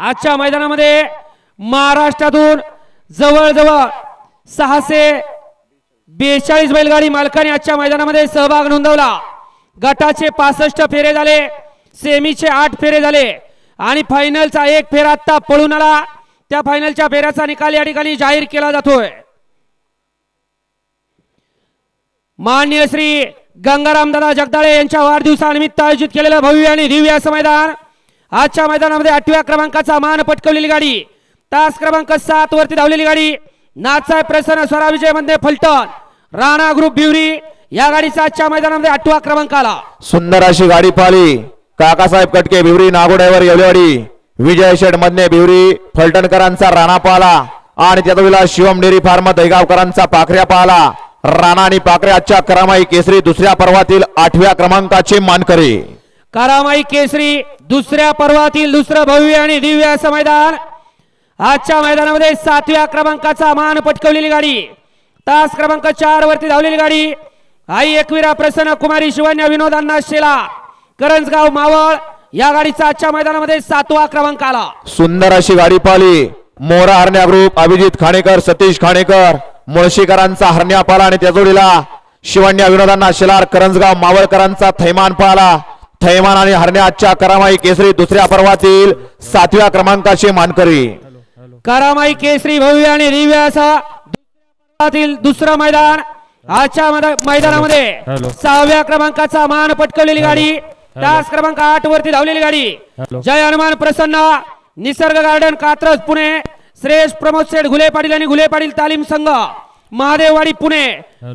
आजच्या मैदानामध्ये महाराष्ट्रातून जवळजवळ सहाशे बेचाळीस बैलगाडी मालकाने आजच्या मैदानामध्ये सहभाग नोंदवला. गटाचे पासष्ट फेरे झाले सेमीचे आठ फेरे झाले आणि फायनलचा एक फेरा आत्ता पळून आला. त्या फायनलच्या फेऱ्याचा निकाल या ठिकाणी जाहीर केला जातोय. मान्य श्री गंगारामदादा जगदाळे यांच्या वाढदिवसानिमित्त आयोजित केलेलं भव्य आणि दिव्य असं मैदान आजच्या मैदानामध्ये आठव्या क्रमांकाचा मान पटकवलेली गाडी. तास क्रमांक सात वरती धावलेली गाडी. नाचाय प्रसन्न स्वरा विजयमध्ये फलटण. राणा ग्रुप भिवरी या गाडीचा आजच्या मैदानामध्ये आठवा क्रमांक आला. सुंदर अशी गाडी पाहिली. काकासाहेब कटके भिवरी नागोड्यावर येवलेवाडी. विजय शेठ मधने भिवरी फलटणकरांचा राणा पाहला. आणि त्याचा शिवम डेअरी फार्म दहीगावकरांचा पाखऱ्या पाहला. राणा आणि पाखरे आजच्या करामाई केसरी दुसऱ्या पर्वातील आठव्या क्रमांकाचे मानकरी. कारामाई केसरी दुसऱ्या पर्वातील दुसरं भव्य आणि दिव्य असं मैदान. आजच्या मैदानामध्ये सातव्या क्रमांकाचा मान पटकवलेली गाडी. तास क्रमांक चार वरती धावलेली गाडी. आई एकविरा प्रसन्न कुमारी शिवन्य विनोदांना शेला. करंजगाव मावळ या गाडीचा आजच्या मैदानामध्ये सातवा क्रमांक आला. सुंदर अशी गाडी पाहिली. मोरा हरण्या ग्रुप अभिजित खाणेकर सतीश खाणेकर मुळशीकरांचा हरण्या पाला आणि त्या जोडीला शिवण्या विनोदांना शेलार करंजगाव मावळकरांचा थैमान पाला थैमान आणि हरण्या आजच्या करामाई केसरी दुसऱ्या पर्वातील सातव्या क्रमांकाचे मानकरी. कारामाई केसरी भव्य आणि दिव्य असा दुसरं मैदान आजच्या मैदा- मैदानामध्ये. सहाव्या क्रमांकाचा मान पटकवलेली गाडी. तास क्रमांक आठ वरती धावलेली गाडी. जय हनुमान प्रसन्न निसर्ग गार्डन कात्रज पुणे. श्रेष्ठ प्रमोद शेठ घुले पाटील आणि घुले पाटील तालीम संघ महादेववाडी पुणे.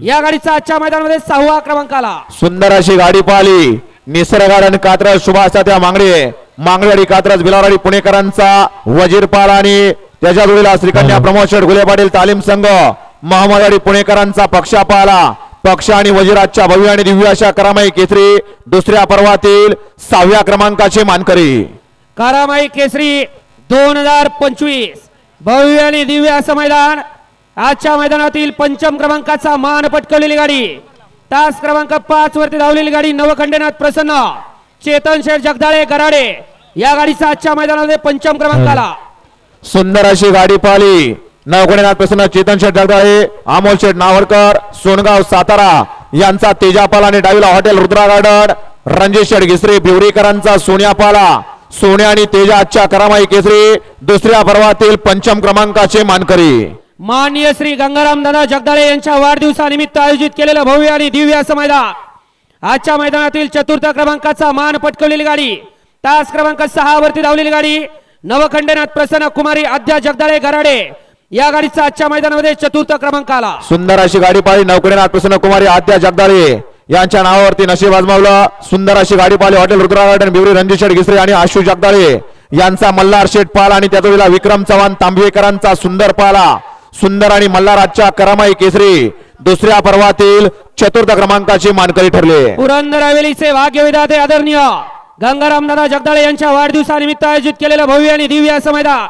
या गाडीचा आजच्या मैदानामध्ये सहावा क्रमांक आला सुंदर अशी गाडी पाहिली. निसर्ग गार्डन कात्रज सुभाष त्या मांगडे मांगडेवाडी कात्रज बिलारवाडी पुणेकरांचा वजीर पाल आणि त्याच्या जोडीला श्रीकन्या प्रमोद शेठ घुले पाटील तालीम संघ महम्मदवाडी पुणेकरांचा पक्षा पाहला पक्ष आणि वजीराजच्या भव्य आणि दिव्य अशा करामाई केसरी दुसऱ्या पर्वातील सहाव्या क्रमांकाचे मानकरी. कारामाई केसरी दोन हजार पंचवीस. भव्य आणि दिव्य असं मैदान. आजच्या मैदानातील पंचम क्रमांकाचा मान पटकवलेली गाडी. तास क्रमांक पाच वरती धावलेली गाडी नवखंडेनाथ प्रसन्न चेतन शेठ जगदाळे गराडे. या गाडीचा आजच्या मैदानामध्ये पंचम क्रमांक आला. सुंदर अशी गाडी पाहिली. नवखंडेनाथ प्रसन्न चेतन शेठ जगदाळे अमोल शेठ नावडकर सोनगाव सातारा यांचा तेजापाल आणि डावीला हॉटेल रुद्रा गार्डन. रणजित शेठ घिसरे भिवरीकरांचा सोन्यापाला सोन्या आणि तेजा आजच्या करामाई केसरी. दुसऱ्या पर्वातील पंचम क्रमांकाचे मानकरी. माननीय श्री गंगाराम दादा जगदाळे यांच्या वाढदिवसानिमित्त आयोजित केलेलं भव्य आणि दिव्य असं मैदान. आजच्या मैदानातील चतुर्थ क्रमांकाचा मान पटकवलेली गाडी तास क्रमांक सहा वरती धावलेली गाडी नवखंडनाथ प्रसन्न कुमारी आद्या जगदाळे गराडे या गाडीचा आजच्या मैदानामध्ये चतुर्थ क्रमांक आला. सुंदर अशी गाडी पाहिली नवखंडनाथ प्रसन्न कुमारी आद्या जगदाळे यांच्या नावावरती नशीब आजमावलं. सुंदर अशी गाडी पाहिली hotel Rudra garden brewery Ranjit Sheth Ghisare आणि आशु जगदाळे. यांचा मल्हार शेठ पाल आणि त्याचा विक्रम चव्हाण तांबवेकरांचा सुंदर पाला. सुंदर आणि मल्हार आजच्या करामाई केसरी दुसऱ्या पर्वातील चतुर्थ क्रमांकाचे मानकरी ठरले. पुरंदर हवेलीचे भाग्यविधाते आदरणीय गंगाराम दादा जगदाळे यांच्या वाढदिवसानिमित्त आयोजित केलेलं भव्य आणि दिव्य असं मैदान.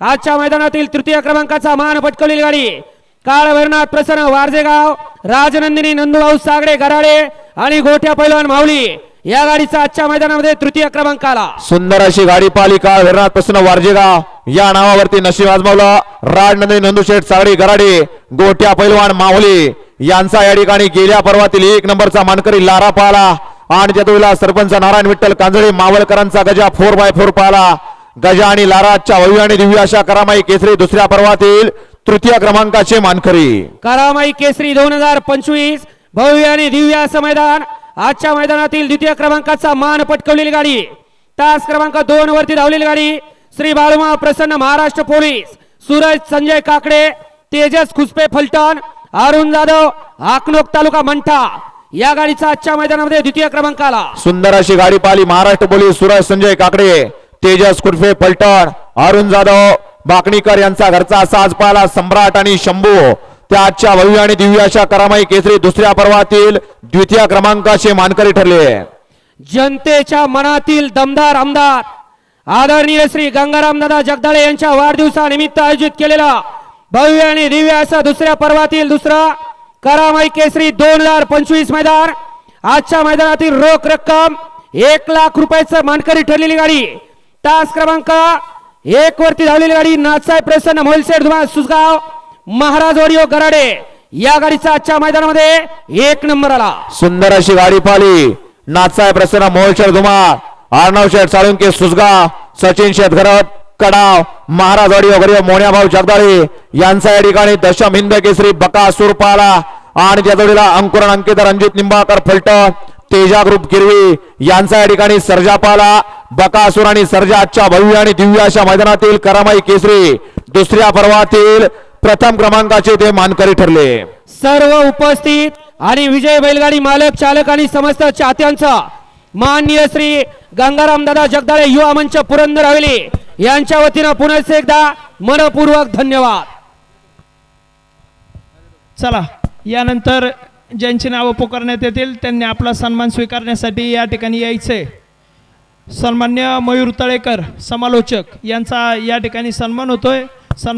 आजच्या मैदानातील तृतीय क्रमांकाचा मान पटकवलेली गाडी. काळ भैरनाथ प्रसन्न वारजेगाव राजनंदिनी नंदुभाऊ सागडे गराडे आणि गोठ्या पैलवान माऊली या गाडीचा आजच्या मैदानामध्ये तृतीय क्रमांक आला सुंदर अशी गाडी पाहिली काळ विरनाथ प्रसन्न वारजेगाव. या नावावरती नशीब आजमावलं. नंदी नंदुशेठ सागडी गराडे गोट्या पैलवान माहुली यांचा या ठिकाणी गेल्या पर्वातील एक नंबरचा मानकरी लारा पाहला. आणि त्या सरपंच नारायण विठ्ठल कांजळे मावळकरांचा गजा फोर बाय फोर पाहला. गजा आणि लाराच्या भव्य आणि दिव्य अशा करामाई केसरी दुसऱ्या पर्वातील तृतीय क्रमांकाचे मानकरी. करामाई केसरी दोन हजार पंचवीस भव्य आणि दिव्य असं मैदान. आजच्या मैदानातील द्वितीय क्रमांकाचा मान पटकवलेली गाडी. तास क्रमांक दोन वरती धावलेली गाडी. श्री बाळूमा प्रसन्न महाराष्ट्र पोलीस सूरज संजय काकडे तेजस खुसपे फलटण अरुण जाधव आकनोक तालुका मंठा. या गाडीचा आजच्या मैदानामध्ये द्वितीय क्रमांक आला सुंदर अशी गाडी पाहिली महाराष्ट्र पोलीस सुरज संजय काकडे तेजस कुर्फे पलटण अरुण जाधव बाकणीकर यांचा घरचा साज पाला सम्राट आणि शंभू. त्या आजच्या भव्य आणि दिव्य अशा करामाई केसरी दुसऱ्या पर्वातील द्वितीय क्रमांकाचे मानकरी ठरले. जनतेच्या मनातील दमदार आमदार आदरणीय श्री गंगाराम दादा जगदाळे यांच्या वाढदिवसानिमित्त आयोजित केलेला भव्य आणि दिव्य असा दुसऱ्या पर्वातील दुसरा करामाई केसरी दोन हजार पंचवीस मैदान. आजच्या मैदानातील रोख रक्कम एक लाख रुपयाचं मानकरी ठरलेली गाडी. तास क्रमांक एक वरती धावलेली गाडी नाथसाहेब प्रसन्न मोलसेड धुमा सुसगाव महाराज वडिओ गराडे या गाडीचा आजच्या मैदानामध्ये एक नंबर आला. सुंदर अशी गाडी पाहिली. नाथसाहेब प्रसन्न मोहशेठ धुमाळ आर्णव शेठ साळुंके सुसगा सचिन शेठ घरत कडाव महाराजवाडी वगैरे मोन्याभाऊ जगदाळे यांचा या ठिकाणी दशम हिंद केसरी बका सुरपाला आणि त्या जोडीला अंकुरण अंकित रणजित निंबाळकर फलट तेजा ग्रुप गिरवी यांचा या ठिकाणी सर्जापाला बकासूर आणि सर्जा आजच्या भव्य आणि दिव्य अशा मैदानातील करामाई केसरी दुसऱ्या पर्वातील प्रथम क्रमांकाचे ते मानकरी ठरले. सर्व उपस्थित आणि विजय बैलगाडी मालक चालक आणि समस्त चाहत्यांचा माननीय श्री गंगाराम दादा जगदाळे युवा मंच पुरंदर हवेली यांच्या वतीनं पुनश्च एकदा मनपूर्वक धन्यवाद. चला यानंतर ज्यांची नावं पुकारण्यात येतील त्यांनी आपला सन्मान स्वीकारण्यासाठी या ठिकाणी यायचे सन्मान्य मयूर तळेकर समालोचक यांचा या ठिकाणी सन्मान होतोय. सन्मान